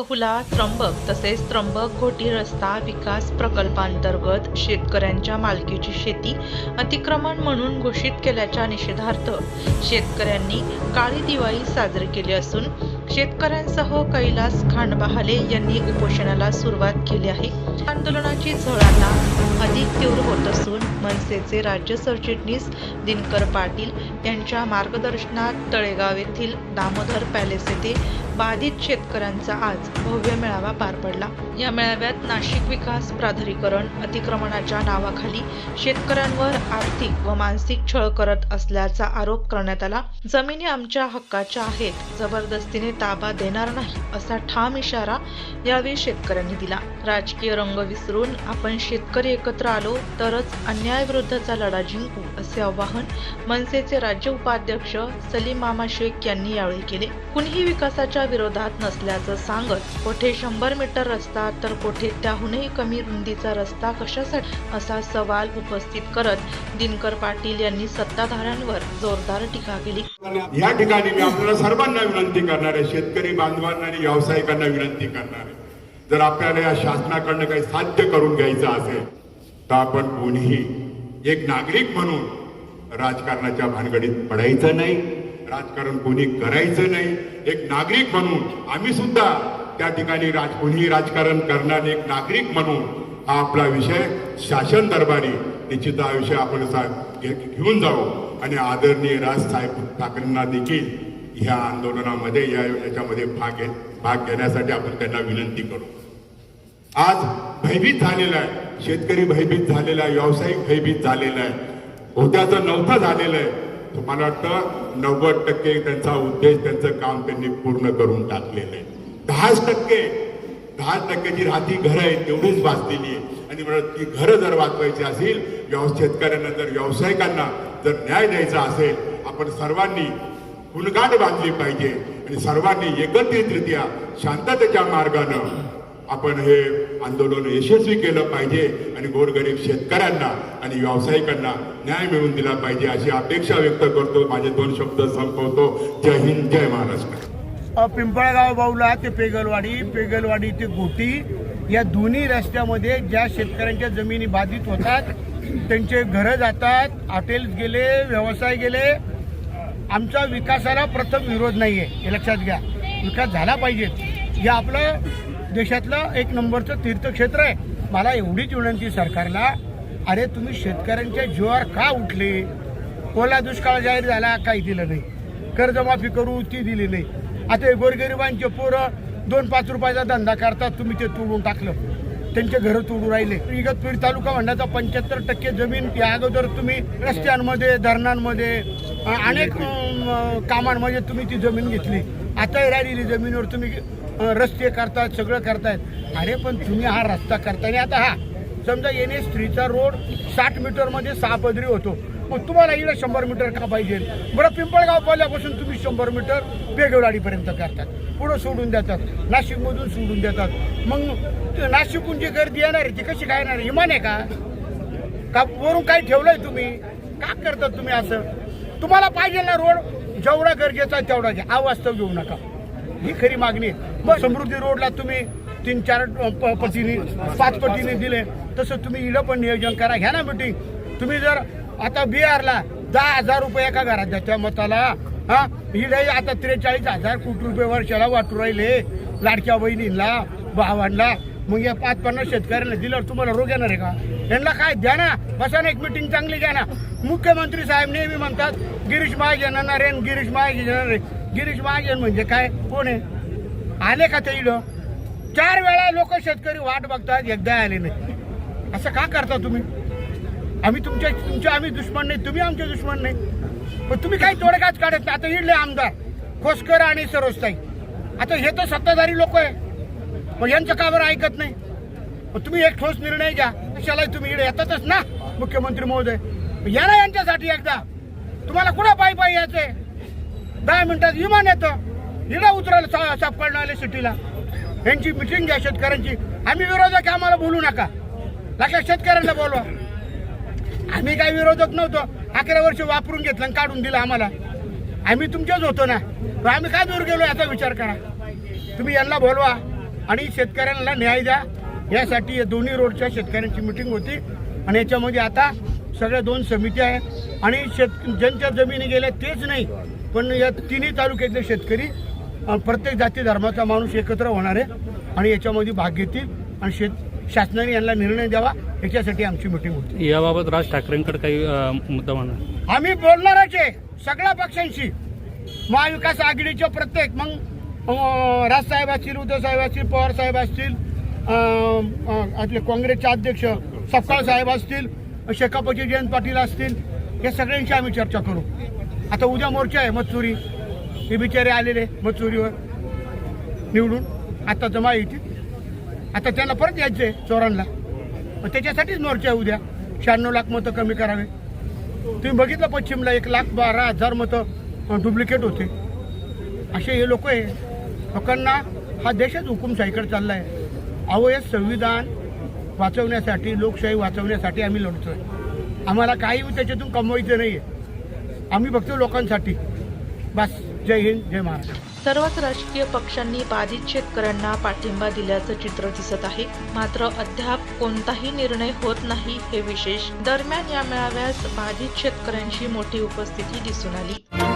बहुला त्र्यंबक तसेच त्र्यंबक घोटी रस्ता विकास प्रकल्पांतर्गत शेतकऱ्यांच्या मालकीची शेती अतिक्रमण म्हणून घोषित केल्याच्या निषेधार्थ शेतकऱ्यांनी काळी दिवाळी साजरी केली असून शेतकऱ्यांसह कैलास खांडबहाले यांनी उपोषणाला सुरुवात केली आहे. आंदोलनाची झळांना अधिक तीव्र होत असून मनसेचे राज्य सरचिटणीस दिनकर पाटील यांच्या मार्गदर्शनात तळेगाव येथील दामोदर पॅलेस येथे बाधित शेतकऱ्यांचा आज भव्य मेळावा पार पडला. या मेळाव्यात नाशिक विकास प्राधिकरण अतिक्रमणाच्या नावाखाली शेतकऱ्यांवर आर्थिक व मानसिक छळ करत असल्याचा आरोप करण्यात आला. जमिनी आमच्या हक्काच्या आहेत जबरदस्तीने ताबा देणार नाही असा ठाम इशारा यावेळी शेतकऱ्यांनी दिला. राजकीय रंग विसरून आपण शेतकरी एकत्र आलो तरच अन्यायाविरुद्धचा लढा जिंकू असे आवाहन मनसेचे राज्य उपाध्यक्ष सलीम मामा शेख यांनी यावेळी केले. कुणीही विकासाच्या विरोधात नसल्याचं सांगत कोठे शंभर मीटर रस्ता तर कोठे त्याहूनही कमी रुंदीचा रस्ता कशासाठी? असा सवाल उपस्थित करत दिनकर पाटील यांनी सत्ताधाऱ्यांवर जोरदार टीका केली. या ठिकाणी मी आपल्याला सर्वांना विनंती करणार आहे शेतकरी बांधवांना आणि व्यावसायिकांना विनंती करणार. आहे जर आपल्याला या शासनाकडनं काही साध्य करून घ्यायचं असेल तर आपण कोणीही एक नागरिक म्हणून राजकारणाच्या भानगडीत पडायचं नाही. राजकारण कोणी करायचं नाही. एक नागरिक म्हणून आम्ही सुद्धा त्या ठिकाणी राज कोणीही राजकारण करणारे एक नागरिक म्हणून हा आपला विषय शासन दरबारी निश्चित हा विषय आपण घेऊन जाऊ आणि आदरणीय राज साहेब ठाकरेंना देखील ह्या आंदोलनामध्ये या याच्यामध्ये भाग घे भाग घेण्यासाठी आपण त्यांना विनंती करू. आज भयभीत झालेला आहे. शेतकरी भयभीत झालेला आहे. व्यावसायिक भयभीत झालेला आहे. होत्याचं नव्हतं झालेलं आहे. तुम्हाला वाटतं नव्वद टक्के त्यांचा उद्देश त्यांचं काम त्यांनी पूर्ण करून टाकलेलं आहे. दहाच टक्के दहा टक्क्याची राहती घरं आहेत तेवढीच वाचलेली आहे. आणि म्हणत ती घरं जर वाचवायची असेल व्यव शेतकऱ्यांना जर व्यावसायिकांना जर न्याय द्यायचा असेल आपण सर्वांनी हुलगाट बांधली पाहिजे. आणि सर्वांनी एकत्रितरित्या शांततेच्या मार्गानं आपण हे आंदोलन यशस्वी केलं पाहिजे आणि गोरगरीब शेतकऱ्यांना आणि व्यावसायिकांना न्याय मिळवून दिला पाहिजे अशी अपेक्षा व्यक्त करतो. माझे दोन शब्द संपवतो. जय हिंद जय महाराष्ट्र. पिंपळगाव बाऊला ते पेगलवाडी पेगलवाडी ते गोटी या दोन्ही रस्त्यामध्ये ज्या शेतकऱ्यांच्या जमिनी बाधित होतात त्यांचे घरं जातात हॉटेल्स गेले व्यवसाय गेले. आमच्या विकासाला प्रथम विरोध नाही आहे हे लक्षात घ्या. विकास झाला पाहिजे. हे आपलं देशातलं एक नंबरचं तीर्थक्षेत्र आहे. मला एवढीच विनंती सरकारला. अरे तुम्ही शेतकऱ्यांच्या जीवावर का उठले? ओला दुष्काळ जाहीर झाला काही दिलं नाही. कर्जमाफी करू ती दिली नाही. आता गोरगरिबांचे पोरं दोन पाच रुपयाचा धंदा करतात तुम्ही ते तोडून टाकलं. त्यांचे घरं तोडून राहिले. इगतपुरी तालुका म्हणण्याचा पंच्याहत्तर टक्के जमीन या अगोदर तुम्ही रस्त्यांमध्ये धरणांमध्ये अनेक कामांमध्ये तुम्ही ती जमीन घेतली. आता राहिलेली जमिनीवर तुम्ही रस्ते करतायत सगळं करतायत. अरे पण तुम्ही हा रस्ता करताय. आता हा समजा एन एस थ्रीचा रोड साठ मीटरमध्ये सहा पदरी होतो. मग तुम्हाला इकडे शंभर मीटर का पाहिजे? बरं पिंपळगाव पाल्यापासून तुम्ही शंभर मीटर बेगवडाडीपर्यंत करतात पुढं सोडून देतात. नाशिकमधून सोडून देतात. मग ते नाशिकहून जी गर्दी येणार आहे ती कशी काय येणार आहे? इमान आहे का? का वरून काय ठेवलंय तुम्ही? का करतात तुम्ही असं? तुम्हाला पाहिजे ना रोड? जेवढा गरजेचा आहे तेवढा घ्या. अवास्तव घेऊ नका. ही खरी मागणी समृद्धी रोडला तुम्ही तीन चार पटीने पाच पटीने दिले. तसं तुम्ही इडं पण नियोजन करा. घ्या ना मिटिंग तुम्ही जर आता बिहारला दहा हजार रुपये एका घरात द्या मताला हा? इडे आता त्रेचाळीस हजार कोटी रुपये वर्षाला वाटू राहिले. लाडक्या बहिणींना भावांना. मग या पाच पन्नास शेतकऱ्यांना दिल्यावर तुम्हाला रोग येणार आहे का? यांना काय? द्या ना. बसा ना एक मिटिंग चांगली घ्या ना. मुख्यमंत्री साहेब नेहमी म्हणतात गिरीश महाजन येणार आहे गिरीश महाजन येणार आहे गिरीश महाजन म्हणजे काय? कोण आहे? आले का ते इडं चार वेळा लोक शेतकरी वाट बघतात एकदा आले नाही. असं का करता तुम्ही? आम्ही तुमच्या तुमचे आम्ही दुश्मन नाही तुम्ही आमचे दुश्मन नाही. पण तुम्ही काही तोडगाच काढत नाही. आता इडले आमदार खोसकर आणि सरोजताई. आता हे तर सत्ताधारी लोक आहे. पण यांचं का बरं ऐकत नाही? मग तुम्ही एक ठोस निर्णय घ्या. कशाला तुम्ही इकडे येतातच ना मुख्यमंत्री महोदय. या ना यांच्यासाठी एकदा. तुम्हाला कुठं पायी पायी यायचंय? दहा मिनिटात विमान येतं. इकडे उतरायला सा- साफ आले सिटीला. यांची मिटिंग घ्या शेतकऱ्यांची. आम्ही विरोधक आम्हाला बोलू नका. लक्षात शेतकऱ्यांना बोलवा. आम्ही काय विरोधक नव्हतो. अकरा वर्ष वापरून घेतलं आणि काढून दिलं आम्हाला. आम्ही तुमच्याच होतो ना. मग आम्ही काय दूर गेलो याचा विचार करा. तुम्ही यांना बोलवा आणि शेतकऱ्यांना न्याय द्या. यासाठी या दोन्ही रोडच्या शेतकऱ्यांची मिटिंग होती. आणि याच्यामध्ये आता सगळ्या दोन समित्या आहेत. आणि शेत ज्यांच्या जमिनी गेल्या तेच नाही. पण या तिन्ही तालुक्यातले शेतकरी प्रत्येक जाती धर्माचा माणूस एकत्र होणार आहे आणि याच्यामध्ये भाग घेतील आणि शेत शासनाने यांना निर्णय द्यावा याच्यासाठी आमची मिटिंग होती याबाबत राज ठाकरेंकडे काही मुद्दा म्हणा. आम्ही बोलणारच आहे सगळ्या पक्षांशी. महाविकास आघाडीच्या प्रत्येक मग राजसाहेब असतील उद्धव साहेब असतील पवार साहेब असतील आपले काँग्रेसचे अध्यक्ष सपकाळ साहेब असतील शेकापचे जयंत पाटील असतील या सगळ्यांशी आम्ही चर्चा करू. आता उद्या मोर्चा आहे मत्सुरी. हे बिचारे आलेले मत्सुरीवर. निवडून. आता जमा येतील. आता त्यांना परत यायचं आहे चोरांना. मग त्याच्यासाठीच मोर्चा आहे उद्या. शहाण्णव लाख मतं कमी करावे. तुम्ही बघितलं पश्चिमला एक लाख बारा हजार मतं डुप्लिकेट होते. असे हे लोक आहे. लोकांना हा देशच हुकुमशाहीकडे चालला आहे अहो हे संविधान वाचवण्यासाठी लोकशाही वाचवण्यासाठी आम्ही लढतोय. आम्हाला काही त्याच्यातून कमवायचं नाही आहे आम्ही बघतो लोकांसाठी. बस जय हिंद जय महाराष्ट्र. सर्वच राजकीय पक्षांनी बाधित शेतकऱ्यांना पाठिंबा दिल्याचं चित्र दिसत आहे. मात्र अद्याप कोणताही निर्णय होत नाही हे विशेष. दरम्यान या मेळाव्यास बाधित शेतकऱ्यांची मोठी उपस्थिती दिसून आली.